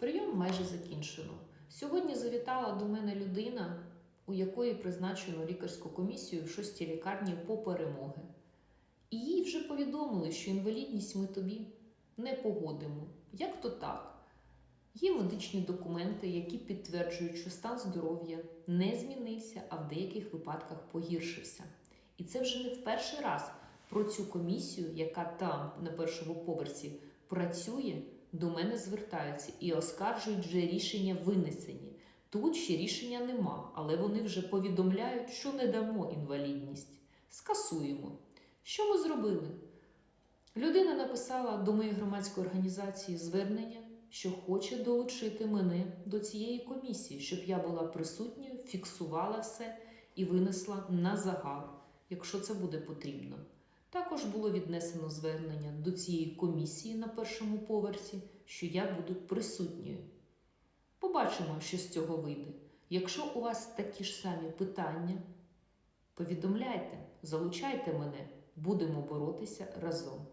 Прийом майже закінчено. Сьогодні завітала до мене людина, у якої призначено лікарську комісію в шостій лікарні по перемоги. І їй вже повідомили, що інвалідність ми тобі не погодимо. Як то так? Є медичні документи, які підтверджують, що стан здоров'я не змінився, а в деяких випадках погіршився. І це вже не в перший раз про цю комісію, яка там на першому поверсі працює, до мене звертаються і оскаржують вже рішення винесені. Тут ще рішення нема, але вони вже повідомляють, що не дамо інвалідність. Скасуємо. Що ми зробили? Людина написала до моєї громадської організації звернення, що хоче долучити мене до цієї комісії, щоб я була присутньою, фіксувала все і винесла на загал, якщо це буде потрібно. Також було віднесено звернення до цієї комісії на першому поверсі, що я буду присутньою. Побачимо, що з цього вийде. Якщо у вас такі ж самі питання, повідомляйте, залучайте мене, будемо боротися разом.